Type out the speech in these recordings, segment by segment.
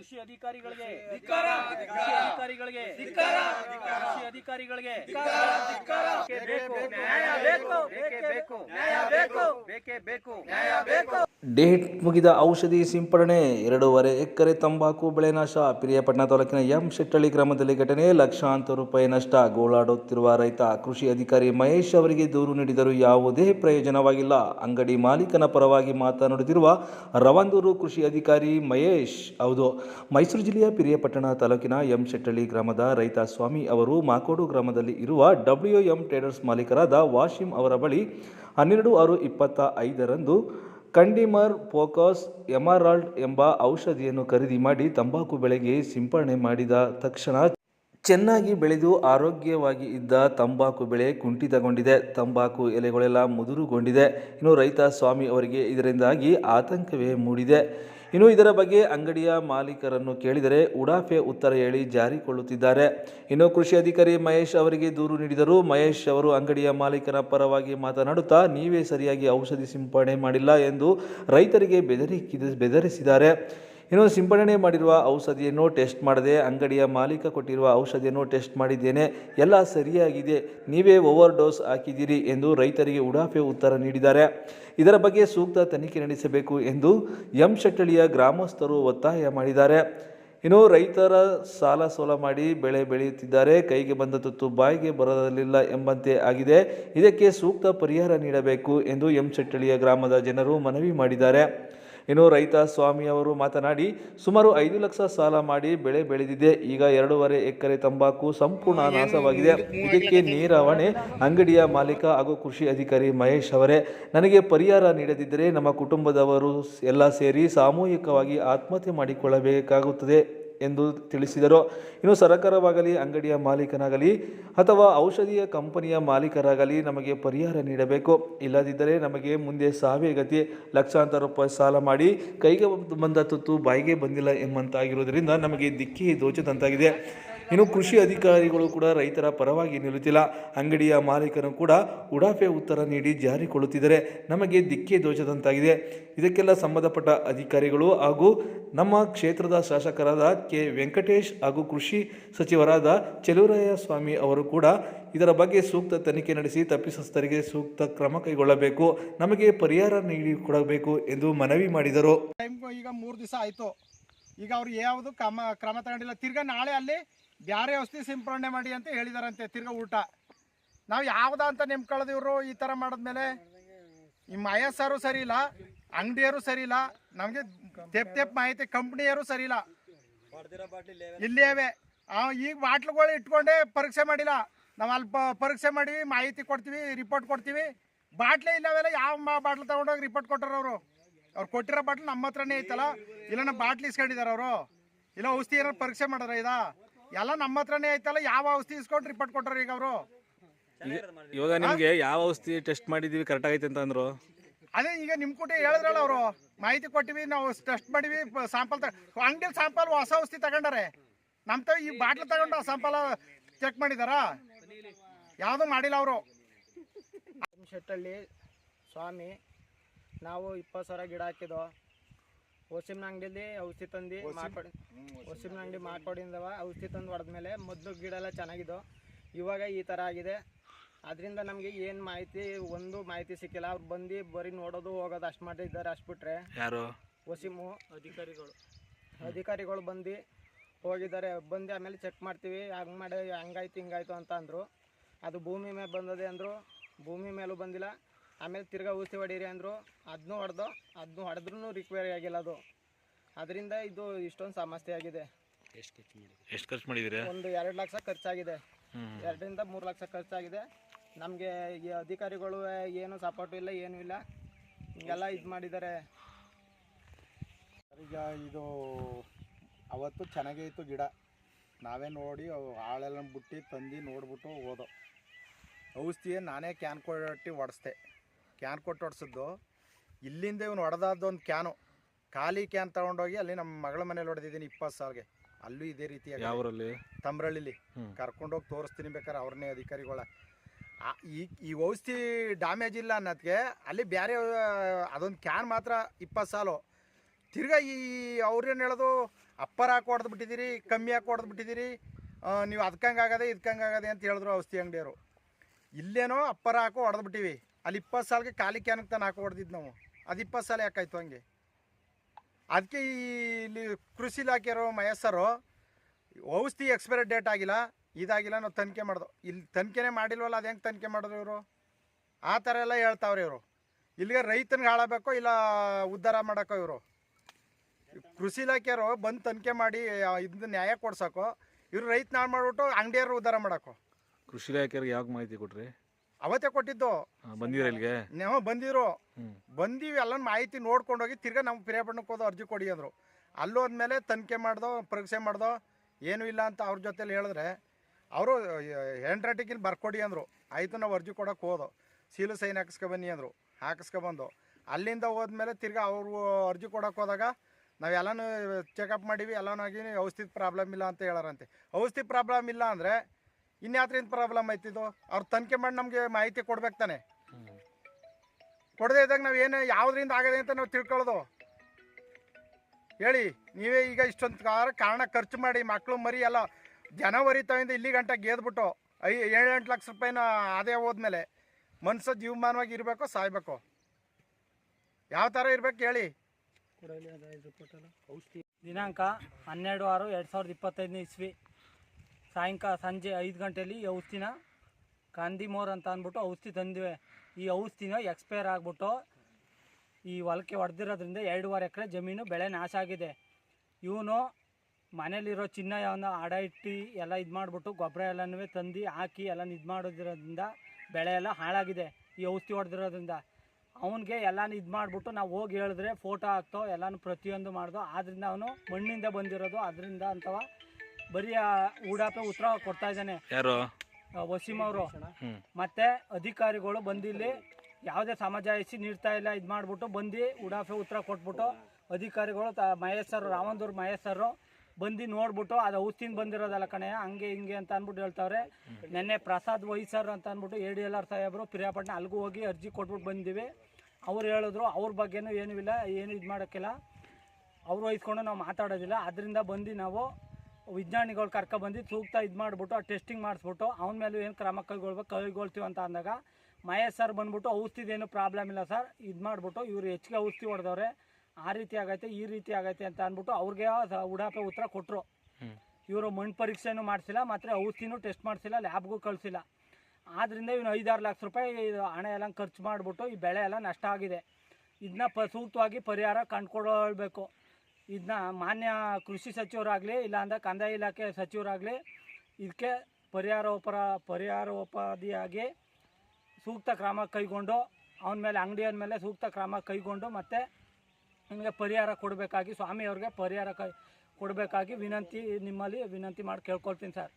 ಕೃಷಿ ಅಧಿಕಾರಿಗಳಿಗೆ ಕೃಷಿ ಅಧಿಕಾರಿಗಳಿಗೆ ಕೃಷಿ ಅಧಿಕಾರಿಗಳಿಗೆ ಬೇಕೇ ಬೇಕು ನ್ಯಾಯ ಬೇಕು ಬೇಕೇ ಬೇಕು ನ್ಯಾಯ ಬೇಕು. ಡೇಟ್ ಮುಗಿದ ಔಷಧಿ ಸಿಂಪಡಣೆ ಎರಡೂವರೆ ಎಕರೆ ತಂಬಾಕು ಬೆಳೆ ನಾಶ. ಪಿರಿಯಾಪಟ್ಟಣ ತಾಲೂಕಿನ ಎಂ ಶೆಟ್ಟಳ್ಳಿ ಗ್ರಾಮದಲ್ಲಿ ಘಟನೆ ಲಕ್ಷಾಂತರ ರೂಪಾಯಿ ನಷ್ಟ. ಗೋಳಾಡುತ್ತಿರುವ ರೈತ ಕೃಷಿ ಅಧಿಕಾರಿ ಮಹೇಶ್ ಅವರಿಗೆ ದೂರು ನೀಡಿದರೂ ಯಾವುದೇ ಪ್ರಯೋಜನವಾಗಿಲ್ಲ. ಅಂಗಡಿ ಮಾಲೀಕನ ಪರವಾಗಿ ಮಾತನಾಡುತ್ತಿರುವ ರವಂದೂರು ಕೃಷಿ ಅಧಿಕಾರಿ ಮಹೇಶ್ ಹೌದು. ಮೈಸೂರು ಜಿಲ್ಲೆಯ ಪಿರಿಯಪಟ್ಟಣ ತಾಲೂಕಿನ ಎಂ ಶೆಟ್ಟಳ್ಳಿ ಗ್ರಾಮದ ರೈತ ಸ್ವಾಮಿ ಅವರು ಮಾಕೋಡು ಗ್ರಾಮದಲ್ಲಿ ಇರುವ ಡಬ್ಲ್ಯೂ ಎಂ ಟ್ರೇಡರ್ಸ್ ಮಾಲೀಕರಾದ ವಾಶಿಂ ಅವರ ಬಳಿ ಹನ್ನೆರಡು ಆರು ಇಪ್ಪತ್ತ ಐದರಂದು ಕಂಡಿಮರ್ ಫೋಕಸ್ ಎಮರಾಲ್ಡ್ ಎಂಬ ಔಷಧಿಯನ್ನು ಖರೀದಿ ಮಾಡಿ ತಂಬಾಕು ಬೆಳೆಗೆ ಸಿಂಪರಣೆ ಮಾಡಿದ ತಕ್ಷಣ ಚೆನ್ನಾಗಿ ಬೆಳೆದು ಆರೋಗ್ಯವಾಗಿ ಇದ್ದ ತಂಬಾಕು ಬೆಳೆ ಕುಂಠಿತಗೊಂಡಿದೆ. ತಂಬಾಕು ಎಲೆಗಳೆಲ್ಲ ಮುದುರುಗೊಂಡಿದೆ. ಇನ್ನು ರೈತ ಸ್ವಾಮಿ ಅವರಿಗೆ ಇದರಿಂದಾಗಿ ಆತಂಕವೇ ಮೂಡಿದೆ. ಇನ್ನು ಇದರ ಬಗ್ಗೆ ಅಂಗಡಿಯ ಮಾಲೀಕರನ್ನು ಕೇಳಿದರೆ ಉಡಾಫೆ ಉತ್ತರ ಹೇಳಿ ಜಾರಿಕೊಳ್ಳುತ್ತಿದ್ದಾರೆ. ಇನ್ನು ಕೃಷಿ ಅಧಿಕಾರಿ ಮಹೇಶ್ ಅವರಿಗೆ ದೂರು ನೀಡಿದರು ಮಹೇಶ್ ಅವರು ಅಂಗಡಿಯ ಮಾಲೀಕರ ಪರವಾಗಿ ಮಾತನಾಡುತ್ತಾ, ನೀವೇ ಸರಿಯಾಗಿ ಔಷಧಿ ಸಿಂಪಡಣೆ ಮಾಡಿಲ್ಲ ಎಂದು ರೈತರಿಗೆ ಬೆದರಿಕಿದ ಬೆದರಿಸಿದ್ದಾರೆ. ಇನ್ನು ಸಿಂಪಡಣೆ ಮಾಡಿರುವ ಔಷಧಿಯನ್ನು ಟೆಸ್ಟ್ ಮಾಡದೆ ಅಂಗಡಿಯ ಮಾಲೀಕ ಕೊಟ್ಟಿರುವ ಔಷಧಿಯನ್ನು ಟೆಸ್ಟ್ ಮಾಡಿದ್ದೇನೆ. ಎಲ್ಲ ಸರಿಯಾಗಿದೆ. ನೀವೇ ಓವರ್ ಡೋಸ್ ಹಾಕಿದ್ದೀರಿ ಎಂದು ರೈತರಿಗೆ ಉಡಾಫೆ ಉತ್ತರ ನೀಡಿದ್ದಾರೆ. ಇದರ ಬಗ್ಗೆ ಸೂಕ್ತ ತನಿಖೆ ನಡೆಸಬೇಕು ಎಂದು ಎಂ ಶೆಟ್ಟಳಿಯ ಗ್ರಾಮಸ್ಥರು ಒತ್ತಾಯ ಮಾಡಿದ್ದಾರೆ. ಇನ್ನು ರೈತರ ಸಾಲ ಸೋಲ ಮಾಡಿ ಬೆಳೆ ಬೆಳೆಯುತ್ತಿದ್ದಾರೆ. ಕೈಗೆ ಬಂದ ತುತ್ತು ಬಾಯಿಗೆ ಬರಲಿಲ್ಲ ಎಂಬಂತೆ ಆಗಿದೆ. ಇದಕ್ಕೆ ಸೂಕ್ತ ಪರಿಹಾರ ನೀಡಬೇಕು ಎಂದು ಎಂ ಶೆಟ್ಟಳಿಯ ಗ್ರಾಮದ ಜನರು ಮನವಿ ಮಾಡಿದ್ದಾರೆ. ಇನ್ನು ರೈತ ಸ್ವಾಮಿ ಅವರು ಮಾತನಾಡಿ, ಸುಮಾರು ಐದು ಲಕ್ಷ ಸಾಲ ಮಾಡಿ ಬೆಳೆ ಬೆಳೆದಿದೆ. ಈಗ ಎರಡೂವರೆ ಎಕರೆ ತಂಬಾಕು ಸಂಪೂರ್ಣ ನಾಶವಾಗಿದೆ. ಇದಕ್ಕೆ ನೇರ ಹೊಣೆ ಅಂಗಡಿಯ ಮಾಲೀಕ ಹಾಗೂ ಕೃಷಿ ಅಧಿಕಾರಿ ಮಹೇಶ್ ಅವರೇ. ನನಗೆ ಪರಿಹಾರ ನೀಡದಿದ್ದರೆ ನಮ್ಮ ಕುಟುಂಬದವರು ಎಲ್ಲ ಸೇರಿ ಸಾಮೂಹಿಕವಾಗಿ ಆತ್ಮಹತ್ಯೆ ಮಾಡಿಕೊಳ್ಳಬೇಕಾಗುತ್ತದೆ. ಎಂದು ತಿಳಿಸಿದರು. ಇನ್ನು ಸರಕಾರವಾಗಲಿ, ಅಂಗಡಿಯ ಮಾಲೀಕನಾಗಲಿ ಅಥವಾ ಔಷಧಿಯ ಕಂಪನಿಯ ಮಾಲೀಕರಾಗಲಿ ನಮಗೆ ಪರಿಹಾರ ನೀಡಬೇಕು. ಇಲ್ಲದಿದ್ದರೆ ನಮಗೆ ಮುಂದೆ ಸಾವೇ ಗತಿ, ಲಕ್ಷಾಂತರ ರೂಪಾಯಿ ಸಾಲ ಮಾಡಿ ಕೈಗೆ ಬಂದ ತುತ್ತು ಬಾಯಿಗೆ ಬಂದಿಲ್ಲ ಎಂಬಂತಾಗಿರುವುದರಿಂದ ನಮಗೆ ದಿಕ್ಕಿ ದೋಚದಂತಾಗಿದೆ. ಇನ್ನು ಕೃಷಿ ಅಧಿಕಾರಿಗಳು ಕೂಡ ರೈತರ ಪರವಾಗಿ ನಿಲ್ಲುತ್ತಿಲ್ಲ. ಅಂಗಡಿಯ ಮಾಲೀಕರು ಕೂಡ ಉಡಾಫೆ ಉತ್ತರ ನೀಡಿ ಜಾರಿಕೊಳ್ಳುತ್ತಿದ್ದಾರೆ. ನಮಗೆ ದಿಕ್ಕೇ ದೋಚದಂತಾಗಿದೆ. ಇದಕ್ಕೆಲ್ಲ ಸಂಬಂಧಪಟ್ಟ ಅಧಿಕಾರಿಗಳು ಹಾಗೂ ನಮ್ಮ ಕ್ಷೇತ್ರದ ಶಾಸಕರಾದ ಕೆ. ವೆಂಕಟೇಶ್ ಹಾಗೂ ಕೃಷಿ ಸಚಿವರಾದ ಚೆಲುವರಾಯ ಸ್ವಾಮಿ ಅವರು ಕೂಡ ಇದರ ಬಗ್ಗೆ ಸೂಕ್ತ ತನಿಖೆ ನಡೆಸಿ ತಪ್ಪಿಸಸ್ಥರಿಗೆ ಸೂಕ್ತ ಕ್ರಮ ಕೈಗೊಳ್ಳಬೇಕು. ನಮಗೆ ಪರಿಹಾರ ನೀಡಿ ಕೊಡಬೇಕು ಎಂದು ಮನವಿ ಮಾಡಿದರು. ಈಗ ಮೂರು ದಿವಸ ಆಯಿತು. ಈಗ ಅವ್ರು ಯಾವುದು ಕ್ರಮ ಕ್ರಮ ತಗೊಂಡಿಲ್ಲ. ತಿರ್ಗಾ ನಾಳೆ ಅಲ್ಲಿ ಬೇರೆ ಔಷಧಿ ಸಿಂಪರಣೆ ಮಾಡಿ ಅಂತ ಹೇಳಿದಾರಂತೆ, ತಿರ್ಗಾ ಊಟ. ನಾವು ಯಾವ್ದ ಅಂತ ನೆಮ್ಕೊಳ್ಳೋದು ಇವರು ಈ ಥರ ಮಾಡಿದ್ಮೇಲೆ? ಈ ಮಯಸ್ಸರು ಸರಿ ಇಲ್ಲ ಅಂಗಡಿಯರು ಸರಿ ಇಲ್ಲ ನಮಗೆ ತೆಪ್ ತೆಪ್ ಮಾಹಿತಿ ಕಂಪ್ನಿಯರು ಸರಿ ಇಲ್ಲ ಇಲ್ಲೇವೆ ಈಗ ಬಾಟ್ಲುಗಳು ಇಟ್ಕೊಂಡೇ ಪರೀಕ್ಷೆ ಮಾಡಿಲ್ಲ. ನಾವು ಅಲ್ಲಿ ಪ- ಪರೀಕ್ಷೆ ಮಾಡಿ ಮಾಹಿತಿ ಕೊಡ್ತೀವಿ ರಿಪೋರ್ಟ್ ಕೊಡ್ತೀವಿ. ಬಾಟ್ಲೇ ಇಲ್ಲವೆಲ್ಲ ಯಾವ ಬಾಟ್ಲ್ ತಗೊಂಡೋಗಿ ರಿಪೋರ್ಟ್ ಕೊಟ್ಟರು ಅವರು? ಅವ್ರು ಕೊಟ್ಟಿರೋ ಬಾಟ್ಲ್ ನಮ್ಮ ಹತ್ರನೇ ಐತಲ್ಲ? ಇಲ್ಲ ನಮ್ಮ ಬಾಟ್ಲ್ ಇಸ್ಕೊಂಡಿದಾರ ಅವರು. ಇಲ್ಲ ಔಷಧಿ ಏನಾರು ಪರೀಕ್ಷೆ ಮಾಡಾರ ಇದಾ ಎಲ್ಲ ನಮ್ಮ ಹತ್ರನೇ ಐತಲ್ಲ ಯಾವ ಔಷಧಿ ಇಸ್ಕೊಂಡು ರಿಪೋರ್ಟ್ ಕೊಟ್ಟರು ಈಗ ಅವರು? ಇವಾಗ ನಿಮ್ಗೆ ಯಾವ ಔಷಧಿ ಟೆಸ್ಟ್ ಮಾಡಿದೀವಿ ಕರೆಕ್ಟ್ ಆಗೈತೆ ಅಂತ ಅಂದ್ರು? ಅದೇ ಈಗ ನಿಮ್ಮ ಕೂಟ ಹೇಳಿದ್ರಲ್ಲ ಅವರು. ಮಾಹಿತಿ ಕೊಟ್ಟಿವಿ ನಾವು ಟೆಸ್ಟ್ ಮಾಡಿವಿ ಸಾಂಪಲ್ ಅಂಗಡಿಯಲ್ಲಿ ಸಾಂಪಲ್ ಹೊಸ ಔಷಧಿ ತಗೊಂಡಾರೆ. ನಮ್ಮ ತಾವ ಈ ಬಾಟ್ಲ್ ತಗೊಂಡು ಆ ಸಾಂಪಲ್ ಚೆಕ್ ಮಾಡಿದಾರ? ಯಾವುದು ಮಾಡಿಲ್ಲ ಅವರು. ಶೆಟ್ಟಳ್ಳಿ ಸ್ವಾಮಿ ನಾವು ಇಪ್ಪತ್ತು ಸಾವಿರ ಗಿಡ ಹಾಕಿದ್ವು. ಹೊಸಿಮ್ನ ಅಂಗಡಿಲಿ ಔಷಧಿ ತಂದು ಮಾಡ್ಕೊಡಿ ಹೊಸಿಮ್ನ ಅಂಗಡಿ ಮಾಡ್ಕೊಡಿಂದವ ಔಷಧಿ ತಂದು ಹೊಡೆದ್ಮೇಲೆ ಮೊದಲು ಗಿಡ ಎಲ್ಲ ಚೆನ್ನಾಗಿದ್ದು ಇವಾಗ ಈ ಥರ ಆಗಿದೆ. ಅದರಿಂದ ನಮಗೆ ಏನು ಮಾಹಿತಿ ಒಂದು ಮಾಹಿತಿ ಸಿಕ್ಕಿಲ್ಲ. ಅವ್ರು ಬಂದು ಬರೀ ನೋಡೋದು ಹೋಗೋದು ಅಷ್ಟು ಮಾಡಿದ್ದಾರೆ ಅಷ್ಟು ಬಿಟ್ರೆ ಯಾರು? ಒಸಿಮು ಅಧಿಕಾರಿಗಳು. ಅಧಿಕಾರಿಗಳು ಬಂದು ಹೋಗಿದ್ದಾರೆ. ಬಂದು ಆಮೇಲೆ ಚೆಕ್ ಮಾಡ್ತೀವಿ. ಹಂಗೆ ಮಾಡಿ ಹಂಗಾಯ್ತು ಹಿಂಗಾಯ್ತು ಅಂತ ಅಂದರು. ಅದು ಭೂಮಿ ಮೇಲೆ ಬಂದದೆ ಅಂದರು. ಭೂಮಿ ಮೇಲೂ ಬಂದಿಲ್ಲ. ಆಮೇಲೆ ತಿರ್ಗಾ ಔಷಧಿ ಹೊಡೀರಿ ಅಂದರು ಅದನ್ನೂ ಹೊಡೆದು ಅದನ್ನೂ ಹೊಡೆದ್ರೂ ರಿಕ್ವೇರಿ ಆಗಿಲ್ಲ ಅದು. ಅದರಿಂದ ಇದು ಇಷ್ಟೊಂದು ಸಮಸ್ಯೆ ಆಗಿದೆ. ಎಷ್ಟು ಖರ್ಚು ಮಾಡಿದಿರಿ? ಒಂದು ಎರಡು ಲಕ್ಷ ಖರ್ಚಾಗಿದೆ. ಎರಡರಿಂದ ಮೂರು ಲಕ್ಷ ಖರ್ಚಾಗಿದೆ. ನಮಗೆ ಈ ಅಧಿಕಾರಿಗಳು ಏನು ಸಪೋರ್ಟ್ ಇಲ್ಲ ಏನೂ ಇಲ್ಲ. ಹಿಂಗೆಲ್ಲ ಇದು ಮಾಡಿದ್ದಾರೆ. ಈಗ ಇದು ಅವತ್ತು ಚೆನ್ನಾಗೇ ಇತ್ತು ಗಿಡ. ನಾವೇ ನೋಡಿ ಆಳೆಲ್ಲ ಬಿಟ್ಟು ತಂದು ನೋಡ್ಬಿಟ್ಟು ಹೋದೋ ಔಷಧಿಯೇ ನಾನೇ ಕ್ಯಾನ್ ಕೊಟ್ಟು ಹೊಡೆಸ್ದೆ ಕ್ಯಾನ್ ಕೊಟ್ಟು ಹೊಡ್ಸಿದ್ದು ಇಲ್ಲಿಂದ ಇವನು ಹೊಡೆದಾದ್ದೊಂದು ಕ್ಯಾನು. ಖಾಲಿ ಕ್ಯಾನ್ ತಗೊಂಡೋಗಿ ಅಲ್ಲಿ ನಮ್ಮ ಮಗಳ ಮನೇಲಿ ಹೊಡೆದಿದ್ದೀನಿ ಇಪ್ಪತ್ತು ಸಾವಿರಗೆ. ಅಲ್ಲೂ ಇದೇ ರೀತಿಯಾಗಿ ತಮ್ರಳ್ಳಿಲಿ. ಕರ್ಕೊಂಡೋಗಿ ತೋರಿಸ್ತೀನಿ ಬೇಕಾದ್ರೆ ಅವ್ರನ್ನೇ ಅಧಿಕಾರಿಗಳ. ಈ ಈ ಔಷಧಿ ಡ್ಯಾಮೇಜ್ ಇಲ್ಲ ಅನ್ನೋದಕ್ಕೆ ಅಲ್ಲಿ ಬೇರೆ ಅದೊಂದು ಕ್ಯಾನ್ ಮಾತ್ರ ಇಪ್ಪತ್ತು ಸಾಲು. ತಿರ್ಗಾ ಈ ಅವ್ರೇನು ಹೇಳೋದು? ಅಪ್ಪರ್ ಹಾಕಿ ಹೊಡೆದು ಬಿಟ್ಟಿದ್ದೀರಿ ಕಮ್ಮಿ ಹಾಕಿ ಹೊಡೆದು ಬಿಟ್ಟಿದ್ದೀರಿ ನೀವು ಅದಕ್ಕಂಗೆ ಆಗದೆ ಇದಕ್ಕಂಗೆ ಆಗದೆ ಅಂತ ಹೇಳಿದ್ರು ಔಷಧಿ ಅಂಗಡಿಯವರು. ಇಲ್ಲೇನೋ ಅಪ್ಪರ ಹಾಕೋ ಹೊಡೆದು ಬಿಟ್ಟಿವಿ. ಅಲ್ಲಿ ಇಪ್ಪತ್ತು ಸಾಲಿಗೆ ಖಾಲಿ ಕ್ಯಾನಕ್ಕೆ ತಾನು ಹಾಕಿ ಹೊಡೆದಿದ್ದು ನಾವು. ಅದು ಇಪ್ಪತ್ತು ಸಾಲ ಯಾಕಾಯ್ತು ಹಂಗೆ. ಅದಕ್ಕೆ ಈ ಇಲ್ಲಿ ಕೃಷಿ ಇಲಾಖೆಯವರು ಮಯಸ್ಸರು ಔಷಧಿ ಎಕ್ಸ್ಪೈರಿ ಡೇಟ್ ಆಗಿಲ್ಲ, ಇದಾಗಿಲ್ಲ ನಾವು ತನಿಖೆ ಮಾಡ್ದು. ಇಲ್ಲಿ ತನಿಖೆನೇ ಮಾಡಿಲ್ವಲ್ಲ, ಅದು ಹೆಂಗೆ ತನಿಖೆ ಮಾಡಿದ್ರು ಇವರು? ಆ ಥರ ಎಲ್ಲ ಹೇಳ್ತಾವ್ರೆ ಇವರು. ಇಲ್ಲಿಗೆ ರೈತನಿಗೆ ಹಾಳಬೇಕೋ ಇಲ್ಲ ಉದ್ಧಾರ ಮಾಡೋಕೋ ಇವರು? ಕೃಷಿ ಇಲಾಖೆಯವರು ಬಂದು ತನಿಖೆ ಮಾಡಿ ಇದನ್ನ ನ್ಯಾಯ ಕೊಡ್ಸೋಕೋ ಇವರು ರೈತನ ಹಾಳು ಮಾಡಿಬಿಟ್ಟು ಅಂಗಡಿಯವರು ಉದ್ಧಾರ ಮಾಡೋಕೋ ಕೃಷಿ ಇಲಾಖೆಯವ್ರಿಗೆ ಯಾವಾಗ ಮಾಹಿತಿ ಕೊಟ್ರಿ? ಅವತ್ತೇ ಕೊಟ್ಟಿದ್ದು. ಬಂದಿರ ಇಲ್ಲಿಗೆ? ನಾವು ಬಂದಿರು. ಬಂದಿವಿ ಎಲ್ಲ ಮಾಹಿತಿ ನೋಡ್ಕೊಂಡು ಹೋಗಿ ತಿರ್ಗಾ ನಮ್ಮ ಪಿರಿಯಾಪಟ್ಟಣಕ್ಕೆ ಹೋದೋ ಅರ್ಜಿ ಕೊಡಿ ಅಂದರು. ಅಲ್ಲೋದ್ಮೇಲೆ ತನಿಖೆ ಮಾಡ್ದೋ ಪರೀಕ್ಷೆ ಮಾಡ್ದೋ ಏನೂ ಇಲ್ಲ ಅಂತ ಅವ್ರ ಜೊತೆಲಿ ಹೇಳಿದ್ರೆ ಅವರು ಹ್ಯಾಂಡ್ ಬರ್ಕೊಡಿ ಅಂದರು. ಆಯಿತು ನಾವು ಅರ್ಜಿ ಕೊಡೋಕೆ ಹೋದೋ. ಸೀಲು ಸೈನ್ ಹಾಕಿಸ್ಕೊಬನ್ನಿ ಅಂದರು. ಹಾಕಿಸ್ಕೊಬಂದು ಅಲ್ಲಿಂದ ಹೋದ್ಮೇಲೆ ತಿರ್ಗಾ ಅವರು ಅರ್ಜಿ ಕೊಡೋಕೆ ಹೋದಾಗ ನಾವೆಲ್ಲನೂ ಚೆಕಪ್ ಮಾಡೀವಿ ಎಲ್ಲನೂ ಆಗಿ ಔಷಧಿ ಪ್ರಾಬ್ಲಮ್ ಇಲ್ಲ ಅಂತ ಹೇಳಾರಂತೆ. ಔಷಧಿ ಪ್ರಾಬ್ಲಮ್ ಇಲ್ಲ ಅಂದರೆ ಇನ್ಯಾತ್ರಿಂದ ಪ್ರಾಬ್ಲಮ್ ಆಯ್ತಿದ್ದು ಅವ್ರು ತನಿಖೆ ಮಾಡಿ ನಮಗೆ ಮಾಹಿತಿ ಕೊಡ್ಬೇಕು ತಾನೆ. ಕೊಡದೇ ಇದ್ದಾಗ ನಾವು ಏನು ಯಾವುದರಿಂದ ಆಗದೆ ಅಂತ ನಾವು ತಿಳ್ಕೊಳ್ಳೋದು. ಹೇಳಿ, ನೀವೇ ಈಗ ಇಷ್ಟೊಂದು ಕಾರ, ಕಾರಣ ಖರ್ಚು ಮಾಡಿ ಮಕ್ಕಳು ಮರಿ ಎಲ್ಲ ಜನವರಿ ತವಿಂದ ಇಲ್ಲಿ ಗಂಟೆ ಗೆದ್ಬಿಟ್ಟು ಐ ಏಳು ಎಂಟು ಲಕ್ಷ ರೂಪಾಯಿನ ಆದಾಯ ಹೋದ್ಮೇಲೆ ಮನ್ಸು ಜೀವಮಾನವಾಗಿ ಇರಬೇಕು, ಸಾಯ್ಬೇಕು? ಯಾವ ಥರ ಇರಬೇಕು ಹೇಳಿ. ದಿನಾಂಕ ಹನ್ನೆರಡು ಆರು ಎರಡು ಸಾವಿರದ ಇಪ್ಪತ್ತೈದನೇ ಇಸ್ವಿ. ಸಾಯಂಕಾಲ ಸಂಜೆ ಐದು ಗಂಟೆಯಲ್ಲಿ ಈ ಔಷಧಿನ ಕಾಂದಿಮೋರ್ ಅಂತ ಅಂದ್ಬಿಟ್ಟು ಔಷಧಿ ತಂದಿವೆ. ಈ ಔಷಧಿನ ಎಕ್ಸ್ಪೈರ್ ಆಗಿಬಿಟ್ಟು ಈ ಹೊಲಕ್ಕೆ ಹೊಡೆದಿರೋದ್ರಿಂದ ಎರಡೂವರೆ ಎಕರೆ ಜಮೀನು ಬೆಳೆ ನಾಶ ಆಗಿದೆ. ಇವನು ಮನೇಲಿರೋ ಚಿನ್ನ ಯಾವನ್ನ ಅಡ ಇಟ್ಟು ಎಲ್ಲ ಇದು ಮಾಡಿಬಿಟ್ಟು ಗೊಬ್ಬರ ಎಲ್ಲನೂ ತಂದು ಹಾಕಿ ಎಲ್ಲ ಇದು ಮಾಡೋದಿರೋದ್ರಿಂದ ಬೆಳೆ ಎಲ್ಲ ಹಾಳಾಗಿದೆ ಈ ಔಷಧಿ ಹೊಡೆದಿರೋದ್ರಿಂದ. ಅವನಿಗೆ ಎಲ್ಲಾನು ಇದು ಮಾಡಿಬಿಟ್ಟು ನಾವು ಹೋಗಿ ಹೇಳಿದ್ರೆ ಫೋಟೋ ಹಾಕ್ತೋ ಎಲ್ಲಾನು ಪ್ರತಿಯೊಂದು ಮಾಡ್ದೋ ಆದ್ದರಿಂದ ಅವನು ಮಣ್ಣಿಂದ ಬಂದಿರೋದು ಅದರಿಂದ ಅಂತವ ಬರೀ ಆ ಉಡಾಪೆ ಉತ್ತರ ಕೊಡ್ತಾ ಇದ್ದಾನೆ. ಯಾರು? ವಸೀಮ್ ಅವರು. ಮತ್ತೆ ಅಧಿಕಾರಿಗಳು ಬಂದಿಲ್ಲಿ ಯಾವುದೇ ಸಮಜಾಯಿಸಿ ನೀಡ್ತಾ ಇಲ್ಲ ಇದು ಮಾಡಿಬಿಟ್ಟು ಬಂದು ಉಡಾಫೆ ಉತ್ತರ ಕೊಟ್ಬಿಟ್ಟು ಅಧಿಕಾರಿಗಳು ತ ಮಹೇಶ್ ಸರ್ ರಾಮಂದೂರ್ ಮಹೇಶ್ ಸರ್ ಬಂದು ನೋಡ್ಬಿಟ್ಟು ಅದು ಔಷಧಿನ ಬಂದಿರೋದಲ್ಲ ಕಣೆ ಹಂಗೆ ಹಿಂಗೆ ಅಂತ ಅಂದ್ಬಿಟ್ಟು ಹೇಳ್ತಾವ್ರೆ. ನೆನ್ನೆ ಪ್ರಸಾದ್ ವೈಸರ್ ಅಂತ ಅಂದ್ಬಿಟ್ಟು ಎ ಡಿ ಎಲ್ ಆರ್ ಸಾಹೇಬರು ಪಿರಿಯಾಪಟ್ಟಣ ಅಲ್ಲಿಗೂ ಹೋಗಿ ಅರ್ಜಿ ಕೊಟ್ಬಿಟ್ಟು ಬಂದಿವಿ. ಅವ್ರು ಹೇಳಿದ್ರು ಅವ್ರ ಬಗ್ಗೆನೂ ಏನೂ ಇಲ್ಲ ಏನು ಇದು ಮಾಡೋಕ್ಕಿಲ್ಲ. ಅವ್ರು ವಹಿಸ್ಕೊಂಡು ನಾವು ಮಾತಾಡೋದಿಲ್ಲ. ಅದರಿಂದ ಬಂದು ನಾವು ವಿಜ್ಞಾನಿಗಳು ಕರ್ಕೊಬಂದು ಸೂಕ್ತ ಇದು ಮಾಡಿಬಿಟ್ಟು ಆ ಟೆಸ್ಟಿಂಗ್ ಮಾಡಿಸ್ಬಿಟ್ಟು ಅವನ ಮೇಲೂ ಏನು ಕ್ರಮ ಕೈಗೊಳ್ಬೇಕು ಕೈಗೊಳ್ತೀವಿ ಅಂತ ಅಂದಾಗ ಮಹೇಶ್ ಸರ್ ಬಂದ್ಬಿಟ್ಟು ಔಷಧಿದೇನು ಪ್ರಾಬ್ಲಮ್ ಇಲ್ಲ ಸರ್ ಇದು ಮಾಡಿಬಿಟ್ಟು ಇವ್ರು ಹೆಚ್ಚಿಗೆ ಔಷಧಿ ಹೊಡೆದವ್ರೆ ಆ ರೀತಿ ಆಗೈತೆ ಈ ರೀತಿ ಆಗೈತೆ ಅಂತ ಅಂದ್ಬಿಟ್ಟು ಅವ್ರಿಗೆ ಉಡಾಪೆ ಉತ್ತರ ಕೊಟ್ಟರು. ಇವರು ಮಣ್ಣು ಪರೀಕ್ಷೆನೂ ಮಾಡಿಸಿಲ್ಲ ಮಾತ್ರ ಔಷಧಿನೂ ಟೆಸ್ಟ್ ಮಾಡಿಸಿಲ್ಲ ಲ್ಯಾಬ್ಗೂ ಕಳಿಸಿಲ್ಲ. ಆದ್ದರಿಂದ ಇವನು ಐದಾರು ಲಕ್ಷ ರೂಪಾಯಿ ಹಣ ಎಲ್ಲ ಖರ್ಚು ಮಾಡಿಬಿಟ್ಟು ಈ ಬೆಳೆ ಎಲ್ಲ ನಷ್ಟ ಆಗಿದೆ. ಇದನ್ನ ಪ ಸೂಕ್ತವಾಗಿ ಪರಿಹಾರ ಕಂಡುಕೊಳ್ಬೇಕು. ಇದನ್ನ ಮಾನ್ಯ ಕೃಷಿ ಸಚಿವರಾಗಲಿ ಇಲ್ಲಾಂದ್ರೆ ಕಂದಾಯ ಇಲಾಖೆ ಸಚಿವರಾಗಲಿ ಇದಕ್ಕೆ ಪರಿಹಾರೋಪರ ಪರಿಹಾರೋಪಾದಿಯಾಗಿ ಸೂಕ್ತ ಕ್ರಮ ಕೈಗೊಂಡು ಅವನ ಮೇಲೆ ಅಂಗಡಿಯವ್ರ ಮೇಲೆ ಸೂಕ್ತ ಕ್ರಮ ಕೈಗೊಂಡು ಮತ್ತು ನಿಮಗೆ ಪರಿಹಾರ ಕೊಡಬೇಕಾಗಿ ಸ್ವಾಮಿಯವ್ರಿಗೆ ಪರಿಹಾರ ಕೈ ಕೊಡಬೇಕಾಗಿ ವಿನಂತಿ ನಿಮ್ಮಲ್ಲಿ ವಿನಂತಿ ಮಾಡಿ ಕೇಳ್ಕೊಳ್ತೀನಿ ಸರ್.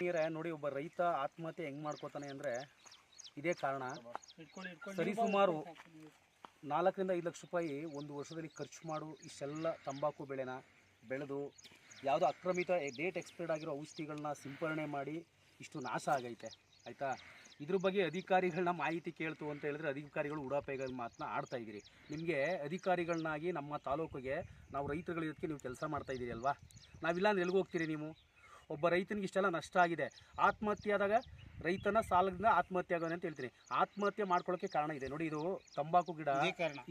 ನೀರೇ ನೋಡಿ ಒಬ್ಬ ರೈತ ಆತ್ಮಹತ್ಯೆ ಹೆಂಗ್ ಮಾಡ್ಕೋತಾನೆ ಅಂದ್ರೆ ಇದೇ ಕಾರಣ. ಸರಿಸುಮಾರು ನಾಲ್ಕರಿಂದ ಐದು ಲಕ್ಷ ರೂಪಾಯಿ ಒಂದು ವರ್ಷದಲ್ಲಿ ಖರ್ಚು ಮಾಡು ಇಷ್ಟೆಲ್ಲ ತಂಬಾಕು ಬೆಳೆನ ಬೆಳೆದು ಯಾವುದೋ ಅಕ್ರಮಿತ ಡೇಟ್ ಎಕ್ಸ್ಪೈರ್ಡ್ ಆಗಿರೋ ಔಷಧಿಗಳನ್ನ ಸಿಂಪರಣೆ ಮಾಡಿ ಇಷ್ಟು ನಾಶ ಆಗೈತೆ, ಆಯಿತಾ? ಇದ್ರ ಬಗ್ಗೆ ಅಧಿಕಾರಿಗಳನ್ನ ಮಾಹಿತಿ ಕೇಳ್ತು ಅಂತ ಹೇಳಿದ್ರೆ ಅಧಿಕಾರಿಗಳು ಉಡಾಪೆಗಳ ಮಾತನ್ನ ಆಡ್ತಾ ಇದ್ದೀರಿ. ನಿಮಗೆ ಅಧಿಕಾರಿಗಳನ್ನಾಗಿ ನಮ್ಮ ತಾಲೂಕಿಗೆ ನಾವು ರೈತರುಗಳಿದ್ದಕ್ಕೆ ನೀವು ಕೆಲಸ ಮಾಡ್ತಾ ಇದ್ದೀರಿ ಅಲ್ವಾ? ನಾವಿಲ್ಲ ಅಂದ್ರೆ ಎಲ್ಲಿಗೆ ಹೋಗ್ತೀರಿ ನೀವು? ಒಬ್ಬ ರೈತನಿಗೆ ಇಷ್ಟೆಲ್ಲ ನಷ್ಟ ಆಗಿದೆ. ಆತ್ಮಹತ್ಯೆ ಆದಾಗ ರೈತನ ಸಾಲದಿಂದ ಆತ್ಮಹತ್ಯೆ ಆಗೋಣ ಅಂತ ಹೇಳ್ತೀನಿ. ಆತ್ಮಹತ್ಯೆ ಮಾಡ್ಕೊಳ್ಳೋಕೆ ಕಾರಣ ಇದೆ. ನೋಡಿ ಇದು ತಂಬಾಕು ಗಿಡ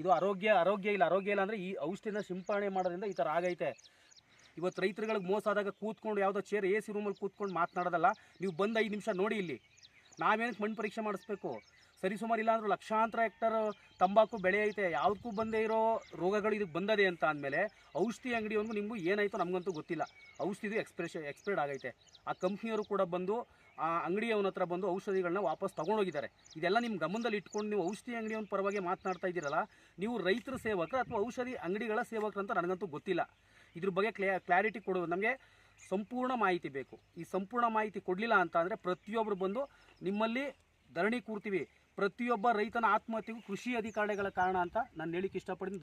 ಇದು ಆರೋಗ್ಯ ಆರೋಗ್ಯ ಇಲ್ಲ. ಆರೋಗ್ಯ ಇಲ್ಲ ಅಂದ್ರೆ ಈ ಔಷಧಿನ ಸಿಂಪಡಣೆ ಮಾಡೋದ್ರಿಂದ ಈ ಥರ ಆಗೈತೆ. ಇವತ್ತು ರೈತರುಗಳಿಗೆ ಮೋಸ ಆದಾಗ ಕೂತ್ಕೊಂಡು ಯಾವುದೋ ಚೇರ್ ಎ ಸಿ ರೂಮಲ್ಲಿ ಕೂತ್ಕೊಂಡು ಮಾತನಾಡೋದಲ್ಲ. ನೀವು ಬಂದು ಐದು ನಿಮಿಷ ನೋಡಿ ಇಲ್ಲಿ. ನಾವೇನಕ್ಕೆ ಮಣ್ಣು ಪರೀಕ್ಷೆ ಮಾಡಿಸ್ಬೇಕು? ಸರಿಸುಮಾರು ಇಲ್ಲಾಂದ್ರೆ ಲಕ್ಷಾಂತರ ಹೆಕ್ಟರ್ ತಂಬಾಕು ಬೆಳೆ ಐತೆ, ಯಾವುದಕ್ಕೂ ಬಂದೇ ಇರೋ ರೋಗಗಳು ಇದಕ್ಕೆ ಬಂದದೆ ಅಂತ ಅಂದಮೇಲೆ ಔಷಧಿ ಅಂಗಡಿಯವರೆಗೂ ನಿಮಗೂ ಏನಾಯಿತು ನಮಗಂತೂ ಗೊತ್ತಿಲ್ಲ. ಔಷಧಿದು ಎಕ್ಸ್ಪ್ರೆಷ ಎಕ್ಸ್ಪೈರ್ಡ್ ಆಗೈತೆ. ಆ ಕಂಪ್ನಿಯವರು ಕೂಡ ಬಂದು, ಆ ಅಂಗಡಿಯವನ ಹತ್ರ ಬಂದು ಔಷಧಿಗಳನ್ನ ವಾಪಸ್ ತೊಗೊಂಡೋಗಿದ್ದಾರೆ. ಇದೆಲ್ಲ ನಿಮ್ಮ ಗಮನದಲ್ಲಿ ಇಟ್ಕೊಂಡು ನೀವು ಔಷಧಿ ಅಂಗಡಿಯವನ ಪರವಾಗಿ ಮಾತನಾಡ್ತಾ ಇದ್ದೀರಲ್ಲ, ನೀವು ರೈತರ ಸೇವಕರು ಅಥವಾ ಔಷಧಿ ಅಂಗಡಿಗಳ ಸೇವಕರು ಅಂತ ನನಗಂತೂ ಗೊತ್ತಿಲ್ಲ. ಇದ್ರ ಬಗ್ಗೆ ಕ್ಲಾರಿಟಿ ಕೊಡೋದು ನಮಗೆ ಸಂಪೂರ್ಣ ಮಾಹಿತಿ ಬೇಕು. ಈ ಸಂಪೂರ್ಣ ಮಾಹಿತಿ ಕೊಡಲಿಲ್ಲ ಅಂತ ಅಂದರೆ ಪ್ರತಿಯೊಬ್ಬರು ಬಂದು ನಿಮ್ಮಲ್ಲಿ ಧರಣಿ ಕೂರ್ತೀವಿ. ಪ್ರತಿಯೊಬ್ಬ ರೈತನ ಆತ್ಮಹತ್ಯೆಗೂ ಕೃಷಿ ಅಧಿಕಾರಿಗಳ ಕಾರಣ ಅಂತ ನಾನು ಹೇಳಿಕ್ಕೆ ಇಷ್ಟಪಡ್ತೀನಿ.